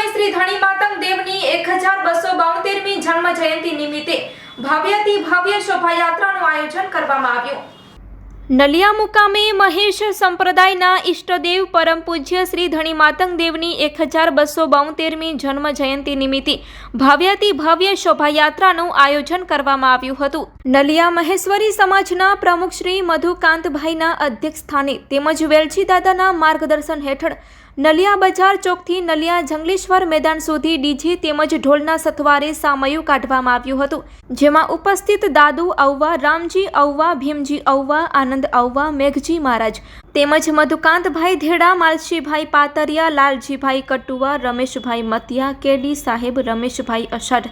અને શ્રી ધણી માતંગ દેવની એક હજાર બસો બાઉતેરમી જન્મ જયંતિ નિમિત્તે ભવ્યથી ભવ્ય શોભાયાત્રાનું આયોજન કરવામાં આવ્યું. નલિયા મુકામે મહેશ સંપ્રદાયના ઈષ્ટદેવ પરમ પૂજ્ય શ્રી ધણી માતંગ દેવની એક હજાર બસો બોતેરમી જન્મ જયંતિ નિમિત્તે ભવ્યથી ભવ્ય શોભાયાત્રાનું આયોજન કરવામાં આવ્યું હતું. નલિયા મહેશ્વરી સમાજના પ્રમુખ શ્રી મધુકાંતભાઈના અધ્યક્ષ સ્થાને તેમજ વેલજી દાદાના માર્ગદર્શન હેઠળ નલિયા બજાર ચોકથી નલિયા જંગલેશ્વર મેદાન સુધી ડીજે તેમજ ઢોલના સથવારે સામયું કાઢવામાં આવ્યું હતું. જેમાં ઉપસ્થિત દાદુ ઔવા રામજી ઔવા ભીમજી ઔવા આનંદ ઔવા મેઘજી મહારાજ તેમજ મધુકાંતભાઈ ધેડા, માલશીભાઈ પાતરિયા, લાલજીભાઈ કટુવા, રમેશભાઈ મતિયા, કેડી સાહેબ, રમેશભાઈ અષાઢ,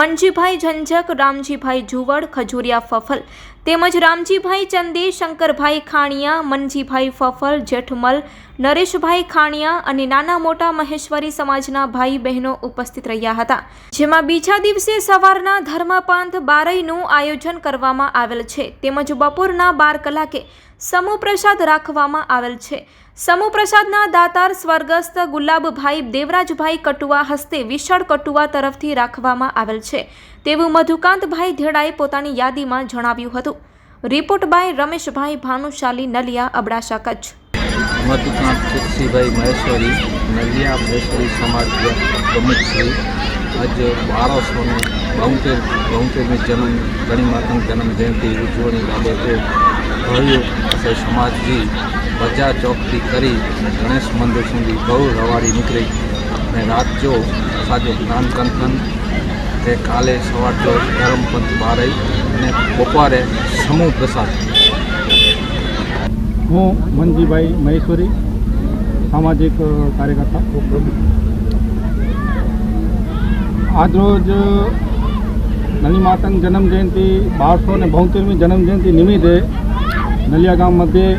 મનજીભાઈ ઝંઝક, રામજીભાઈ જુવડ ખજુરિયા ફફલ તેમજ રામજીભાઈ ચંદે, શંકરભાઈ ખાણિયા, મનજીભાઈ ફફલ, જેઠમલ, નરેશભાઈ ખાણિયા અને નાના મોટા મહેશ્વરી સમાજના ભાઈ બહેનો ઉપસ્થિત રહ્યા હતા. જેમાં બીજા દિવસે સવારના ધર્મપંથ બારઈનું આયોજન કરવામાં આવેલ છે. તેમજ બપોરના બાર કલાકે સમૂહ પ્રસાદ રાખવામાં આવેલ છે. સમૂહ પ્રસાદના દાતાર સ્વર્ગસ્થ ગુલાબભાઈ દેવરાજભાઈ કટુવા હસ્તે વિશાળ કટુવા તરફથી રાખવામાં આવેલ છે. તેવું મધુકાંતભાઈ ધેડાએ પોતાની યાદીમાં જણાવ્યું હતું. Report by Rameshbhai Bhanushali Naliya, Abdasa Kutch. Madhukant Tulsibhai Maheshwari, Naliya Maheshwari સમાજ પ્રમુખ શ્રી, આજ બારસો ને બોતેર, બોતેરમી જન્મ ગણી માતાની જન્મ ઉજવણી બાબતે ભવ્ય અસે સમાજજી બજાર ચોકથી કરી ગણેશ મંદિર સુધી બહુ રવાડી નીકળી. અને રાત જો સાજો જ્ઞાન તે કાલે સવાર જો ધર્મપંથ બારે અને બપોરે સમૂહ પ્રસાદ હું મનજીભાઈ મહેશ્વરી, સામાજિક કાર્યકર્તા. આજરોજ નલી માતંગ જન્મ જયંતિ, બારસો ને બોતેરમી જન્મ જયંતિ નિમિત્તે નલિયા ગામ મધ્યે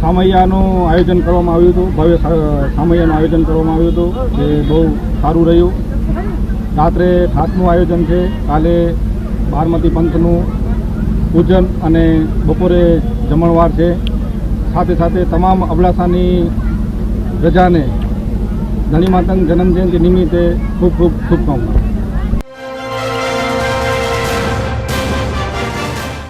સામૈયાનું આયોજન કરવામાં આવ્યું હતું. ભવ્ય સામૈયાનું આયોજન કરવામાં આવ્યું હતું, જે બહુ સારું રહ્યું. રાત્રે ઠાઠનું આયોજન છે. કાલે બારમતી પંથનું પૂજન અને બપોરે જમણવાર છે. સાથે સાથે તમામ અબડાસાની પ્રજાને ધણી માતંગ જન્મજયંતિ નિમિત્તે ખૂબ ખૂબ શુભકામનાઓ